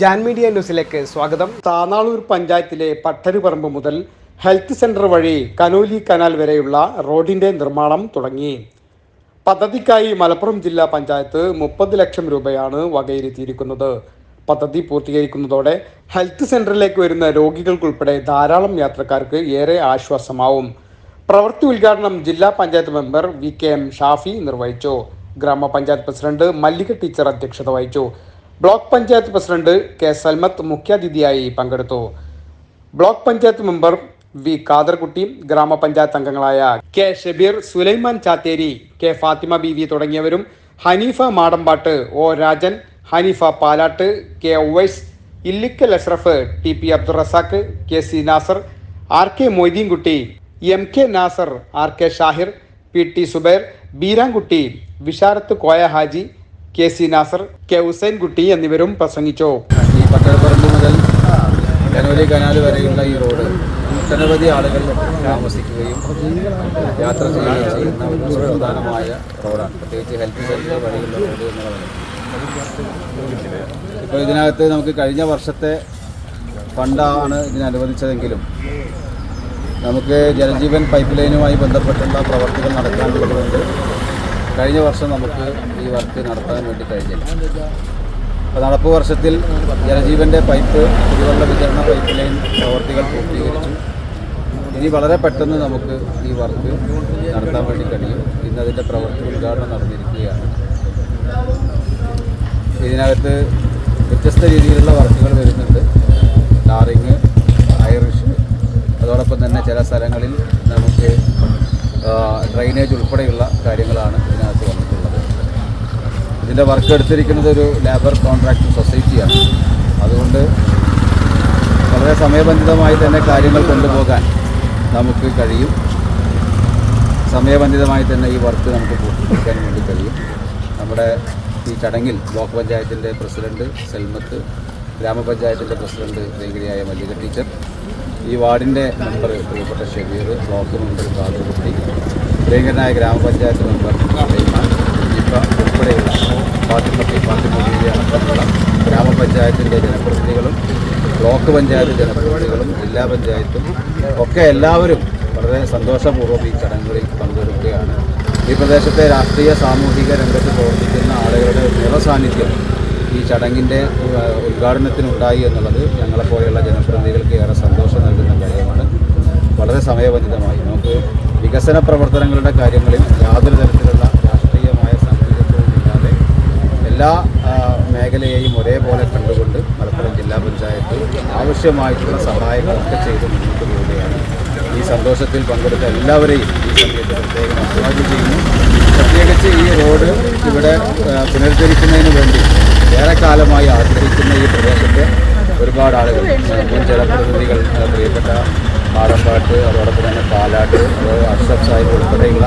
Jan media ന്യൂസിലേക്ക് സ്വാഗതം. താനാളൂർ പഞ്ചായത്തിലെ പട്ടരുപറമ്പ് മുതൽ ഹെൽത്ത് സെന്റർ വഴി കനോലി കനാൽ വരെയുള്ള റോഡിന്റെ നിർമ്മാണം തുടങ്ങി. പദ്ധതിക്കായി മലപ്പുറം ജില്ലാ പഞ്ചായത്ത് മുപ്പത് ലക്ഷം രൂപയാണ് വകയിരുത്തിയിരിക്കുന്നത്. പദ്ധതി പൂർത്തീകരിക്കുന്നതോടെ ഹെൽത്ത് സെന്ററിലേക്ക് വരുന്ന രോഗികൾക്കുൾപ്പെടെ ധാരാളം യാത്രക്കാർക്ക് ഏറെ ആശ്വാസമാവും. പ്രവൃത്തി ഉദ്ഘാടനം ജില്ലാ panchayat member V K M Shafi നിർവഹിച്ചു. ഗ്രാമപഞ്ചായത്ത് പ്രസിഡന്റ് മല്ലിക ടീച്ചർ അധ്യക്ഷത വഹിച്ചു. Block panchayat president K Salmath മുഖ്യാതിഥിയായി പങ്കെടുത്തു. Block panchayat member V Khaderkutty ഗ്രാമപഞ്ചായത്ത് അംഗങ്ങളായ K Shabeer Sulaiman Chatheri K Fathima B V തുടങ്ങിയവരും Haneefa Madambatt O Rajan Haneefa Palatt K Owais Illikkal Ashraf T P Abdul Razak K C Nasar R K Moideenkutty M K Nasar R K Shahir P T Zubair Beerankutty Visharath Koya Haji K C Nasar K Hussainkutty എന്നിവരും പ്രസംഗിച്ചു. ഈ പട്ടണപ്പറമ്പ് മുതൽ Conolly canal വരെയുള്ള ഈ road ഒട്ടനവധി ആളുകൾ താമസിക്കുകയും യാത്ര ചെയ്യുകയും ചെയ്യുന്ന ഒരു റോഡാണ്. പ്രത്യേകിച്ച് ഹെൽത്ത് സെന്റർ വഴിയുള്ള റോഡ് എന്നുള്ളത് ഇപ്പോൾ ഇതിനകത്ത് നമുക്ക് കഴിഞ്ഞ വർഷത്തെ ഫണ്ടാണ് ഇതിനനുവദിച്ചതെങ്കിലും നമുക്ക് ജലജീവൻ പൈപ്പ് ലൈനുമായി ബന്ധപ്പെട്ടുള്ള പ്രവർത്തികൾ നടക്കാനുള്ളതുകൊണ്ട് കഴിഞ്ഞ വർഷം നമുക്ക് ഈ വർക്ക് നടത്താൻ വേണ്ടി കഴിഞ്ഞില്ല. അപ്പോൾ നടപ്പ് വർഷത്തിൽ ജലജീവന്റെ പൈപ്പ് കുടിവെള്ള വിതരണ പൈപ്പ് ലൈൻ പ്രവർത്തികൾ പൂർത്തീകരിച്ചു. ഇനി വളരെ പെട്ടെന്ന് നമുക്ക് ഈ വർക്ക് നടത്താൻ വേണ്ടി കഴിയും. ഇന്ന് അതിന്റെ പ്രവർത്തി ഉദ്ഘാടനം നടന്നിരിക്കുകയാണ്. ഇതിനകത്ത് വ്യത്യസ്ത രീതിയിലുള്ള വർക്കുകൾ വരുന്നുണ്ട്. ടാറിങ് ഐറിഷ് അതോടൊപ്പം തന്നെ ചില സ്ഥലങ്ങളിൽ നമുക്ക് ഡ്രൈനേജ് ഉൾപ്പെടെയുള്ള കാര്യങ്ങളാണ് ഇതിന്റെ വർക്ക് എടുത്തിരിക്കുന്നത് ഒരു ലേബർ കോൺട്രാക്ട് സൊസൈറ്റിയാണ് അതുകൊണ്ട് വളരെ സമയബന്ധിതമായി തന്നെ കാര്യങ്ങൾ കൊണ്ടുപോകാൻ നമുക്ക് കഴിയും. സമയബന്ധിതമായി തന്നെ ഈ വർക്ക് നമുക്ക് പൂർത്തിപ്പിക്കാൻ വേണ്ടി കഴിയും. നമ്മുടെ ഈ ചടങ്ങിൽ ബ്ലോക്ക് പഞ്ചായത്തിന്റെ പ്രസിഡന്റ് സെൽമത്ത് ഗ്രാമപഞ്ചായത്തിന്റെ പ്രസിഡന്റ് പ്രിയങ്കരിയായ മല്ലിക ടീച്ചർ ഈ വാർഡിന്റെ മെമ്പർ പ്രിയപ്പെട്ട ഷബീർ ബ്ലോക്ക് മെമ്പർ കാതുകുട്ടി പ്രിയങ്കരനായ ഗ്രാമപഞ്ചായത്ത് മെമ്പർ ഉൾപ്പെടെയുള്ള ഫാത്തിമത്തി ഫാത്തിമ അടക്കമുള്ള ഗ്രാമപഞ്ചായത്തിന്റെ ജനപ്രതിനിധികളും ബ്ലോക്ക് പഞ്ചായത്ത് ജനപ്രതിനിധികളും ജില്ലാ പഞ്ചായത്തും ഒക്കെ എല്ലാവരും വളരെ സന്തോഷപൂർവം ഈ ചടങ്ങുകളിൽ പങ്കെടുക്കുകയാണ്. ഈ പ്രദേശത്തെ രാഷ്ട്രീയ സാമൂഹിക രംഗത്ത് പ്രവർത്തിക്കുന്ന ആളുകളുടെ നിറസാന്നിധ്യം ഈ ചടങ്ങിന്റെ ഉദ്ഘാടനത്തിനുണ്ടായി എന്നുള്ളത് ഞങ്ങളെപ്പോലെയുള്ള ജനപ്രതിനിധികൾക്ക് ഏറെ സന്തോഷം നൽകുന്ന കാര്യമാണ്. വളരെ സമയബന്ധിതമായി. നമുക്ക് വികസന പ്രവർത്തനങ്ങളുടെ കാര്യങ്ങളിൽ യാതൊരു തരത്തിലുള്ള എല്ലാ മേഖലയെയും ഒരേപോലെ കണ്ടുകൊണ്ട് മലപ്പുറം ജില്ലാ പഞ്ചായത്ത് ആവശ്യമായിട്ടുള്ള സഹായങ്ങളൊക്കെ ചെയ്ത് മുന്നോട്ട് പോവുകയാണ്. ഈ സന്തോഷത്തിൽ പങ്കെടുത്ത എല്ലാവരെയും ഈ സമയത്ത് പ്രത്യേകം അഭിവാദ്യം ചെയ്യുന്നു പ്രത്യേകിച്ച് ഈ റോഡ് ഇവിടെ പുനരുദ്ധരിക്കുന്നതിന് വേണ്ടി ഏറെക്കാലമായി ആഗ്രഹിക്കുന്ന ഈ പ്രദേശത്തെ ഒരുപാട് ആളുകൾ മുൻ ജനപ്രതിനിധികൾ ആ, പ്രിയപ്പെട്ട പാടമ്പാട്ട് അതോടൊപ്പം തന്നെ പാലാട്ട് അഷ്റഫ് സാഹിബ് ഉൾപ്പെടെയുള്ള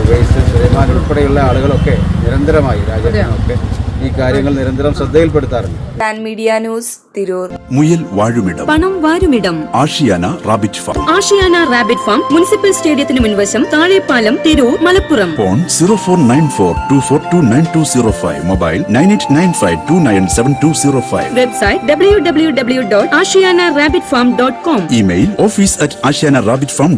ഉവൈസ് സുലൈമാൻ ഉൾപ്പെടെയുള്ള ആളുകളൊക്കെ നിരന്തരമായി രാജ്യത്തിനൊക്കെ ഈ കാര്യങ്ങൾ നിരന്തരം ശ്രദ്ധയിൽപ്പെടുത്താറുണ്ട് മീഡിയ ന്യൂസ് തിരൂർ. മുയൽ വാഴുമിടം. പണം വാരുമിടം. Ashiyana rabbit farm. Ashiyana rabbit farm municipal സ്റ്റേഡിയത്തിന് മുൻവശം Thazhepalam Tirur Malappuram. Phone zero four nine four two four two nine two zero five mobile nine eight nine five two nine seven two zero five. Website W W W dot Ashiyana rabbit farm dot com. Email office at Ashiyana rabbit farm